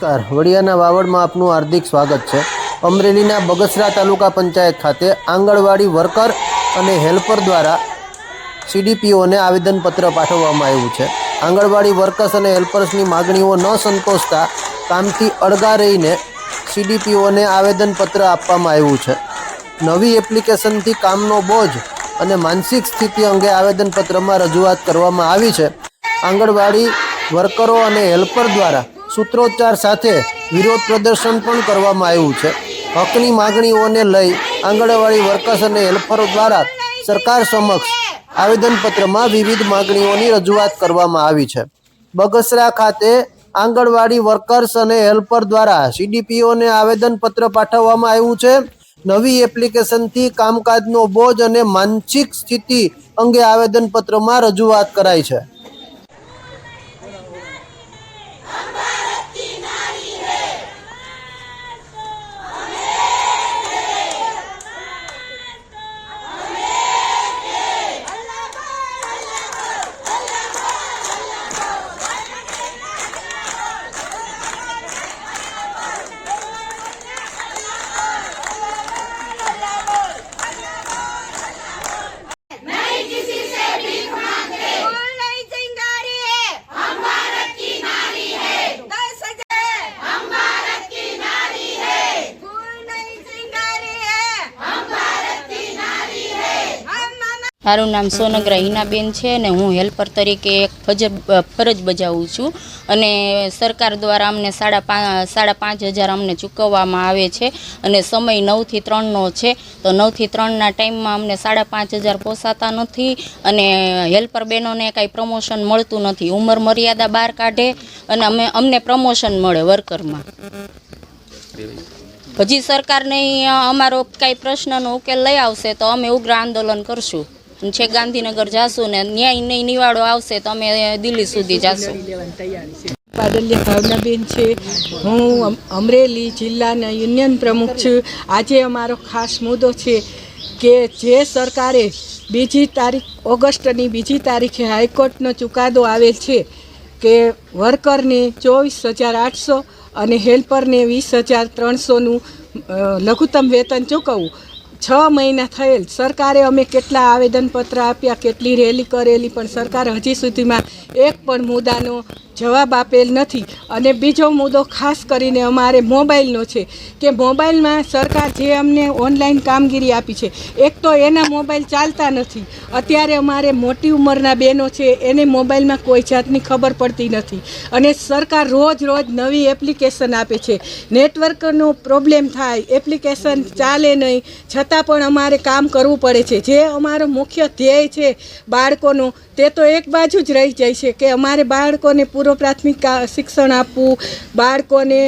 નમસ્કાર. વડિયાના વાવડમાં આપનું હાર્દિક સ્વાગત છે. અમરેલીના બગસરા તાલુકા પંચાયત ખાતે આંગણવાડી વર્કર અને હેલ્પર દ્વારા સીડીપીઓને આવેદનપત્ર પાઠવવામાં આવ્યું છે. આંગણવાડી વર્કર્સ અને હેલ્પર્સની માગણીઓ ન સંતોષતા કામથી અળગા રહીને સીડીપીઓને આવેદનપત્ર આપવામાં આવ્યું છે. નવી એપ્લિકેશનથી કામનો બોજ અને માનસિક સ્થિતિ અંગે આવેદનપત્રમાં રજૂઆત કરવામાં આવી છે. આંગણવાડી વર્કરો અને હેલ્પર દ્વારા સૂત્રોચ્ચાર સાથે વિરોધ પ્રદર્શન પણ કરવામાં આવ્યું છે. હકની માગણીઓને લઈ આંગણવાડી વર્કર્સ અને હેલ્પરો દ્વારા સરકાર સમક્ષ આવેદનપત્રમાં વિવિધ માગણીઓની રજૂઆત કરવામાં આવી છે. બગસરા ખાતે આંગણવાડી વર્કર્સ અને હેલ્પર દ્વારા સીડીપીઓને આવેદનપત્ર પાઠવવામાં આવ્યું છે. નવી એપ્લિકેશનથી કામકાજનો બોજ અને માનસિક સ્થિતિ અંગે આવેદનપત્રમાં રજૂઆત કરાઈ છે. મારું નામ સોનગ્રા હિનાબેન છે અને હું હેલ્પર તરીકે એક ફજ, ફરજ બજાવું છું. અને સરકાર દ્વારા અમને સાડા પાંચ સાડા પાંચ હજાર અમને ચૂકવવામાં આવે છે અને સમય નવથી ત્રણનો છે. તો નવથી ત્રણના ટાઈમમાં અમને સાડા પાંચ હજાર પોસાતા નથી અને હેલ્પર બહેનોને કાંઈ પ્રમોશન મળતું નથી. ઉંમર મર્યાદા બહાર કાઢે અને અમે, અમને પ્રમોશન મળે વર્કરમાં. હજી સરકાર નહીં અમારો કાંઈ પ્રશ્નનો ઉકેલ લઈ આવશે તો અમે ઉગ્ર આંદોલન કરશું. છે, ગાંધીનગર જાશું ને ન્યાય નહીં નિવાડો આવશે તો અમે દિલ્હી સુધી જાશું. પાડલિયા ભાવનાબેન છે. હું અમરેલી જિલ્લાના યુનિયન પ્રમુખ છું. આજે અમારો ખાસ મુદ્દો છે કે જે સરકારે બીજી તારીખ, ઓગસ્ટની બીજી તારીખે હાઈકોર્ટનો ચુકાદો આવેલ છે કે વર્કરને ચોવીસ હજાર આઠસો અને હેલ્પરને વીસ હજાર ત્રણસોનું લઘુત્તમ વેતન ચૂકવવું. છ મહિના થયેલ. સરકારે અમે કેટલા આવેદનપત્ર આપ્યા, કેટલી રેલી કરેલી, પણ સરકાર હજી સુધીમાં એક પણ મુદ્દાનો જવાબ આપેલ નથી. અને બીજો મુદ્દો ખાસ કરીને અમારે મોબાઈલનો છે કે મોબાઈલમાં સરકાર જે અમને ઓનલાઈન કામગીરી આપી છે, એક તો એના મોબાઈલ ચાલતા નથી. અત્યારે અમારે મોટી ઉંમરના બહેનો છે, એને મોબાઈલમાં કોઈ જાતની ખબર પડતી નથી. અને સરકાર રોજ રોજ નવી એપ્લિકેશન આપે છે. નેટવર્કનો પ્રોબ્લેમ થાય, એપ્લિકેશન ચાલે નહીં, છતાં પણ અમારે કામ કરવું પડે છે. જે અમારો મુખ્ય ધ્યેય છે બાળકોનો તે તો એક બાજુ જ રહી જાય છે કે અમારે બાળકોને પૂર્વ પ્રાથમિક શિક્ષણ આપવું, બાળકોને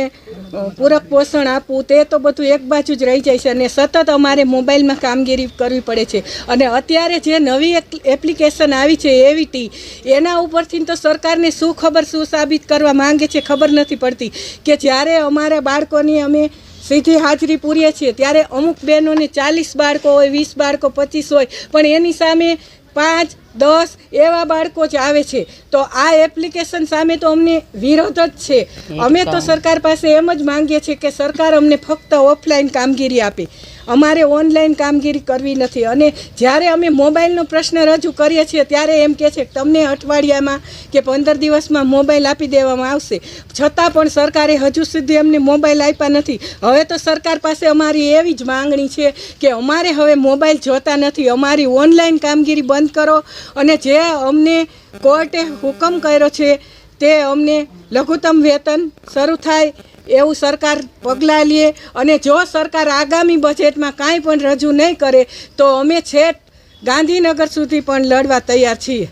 પૂરક પોષણ આપવું, તે તો બધું એક બાજુ જ રહી જાય છે અને સતત અમારે મોબાઈલમાં કામગીરી કરવી પડે છે. અને અત્યારે જે નવી એપ્લિકેશન આવી છે એવીટી એના ઉપરથી તો સરકારને શું ખબર, શું સાબિત કરવા માંગે છે ખબર નથી પડતી કે જ્યારે અમારા બાળકોની અમે સીધી હાજરી પૂરીએ છીએ, ત્યારે અમુક બહેનોને ચાલીસ બાળકો હોય, વીસ બાળકો, પચીસ હોય, પણ એની સામે પાંચ દસ એવા બાળકો જ આવે છે. તો આ એપ્લિકેશન સામે તો અમને વિરોધ જ છે. અમે તો સરકાર પાસે એમ જ માંગીએ છીએ કે સરકાર અમને ફક્ત ઓફલાઈન કામગીરી આપે. અમારે ઓનલાઈન કામગીરી કરવી નથી. અને જ્યારે અમે મોબાઈલનો પ્રશ્ન રજૂ કરીએ છીએ, ત્યારે એમ કહે છે તમને અઠવાડિયામાં કે પંદર દિવસમાં મોબાઈલ આપી દેવામાં આવશે. છતાં પણ સરકારે હજુ સુધી અમને મોબાઈલ આપ્યા નથી. હવે તો સરકાર પાસે અમારી એવી જ માંગણી છે કે અમારે હવે મોબાઈલ જોતા નથી. અમારી ઓનલાઈન કામગીરી બંધ કરો અને જે અમને કોર્ટે હુકમ કર્યો છે, તે અમને લઘુત્તમ વેતન શરૂ થાય એવું સરકાર પગલાં લે અને જો સરકાર આગામી બજેટમાં કાંઈ પણ રજૂ નહીં કરે, તો અમે છેટ ગાંધીનગર સુધી પણ લડવા તૈયાર છીએ.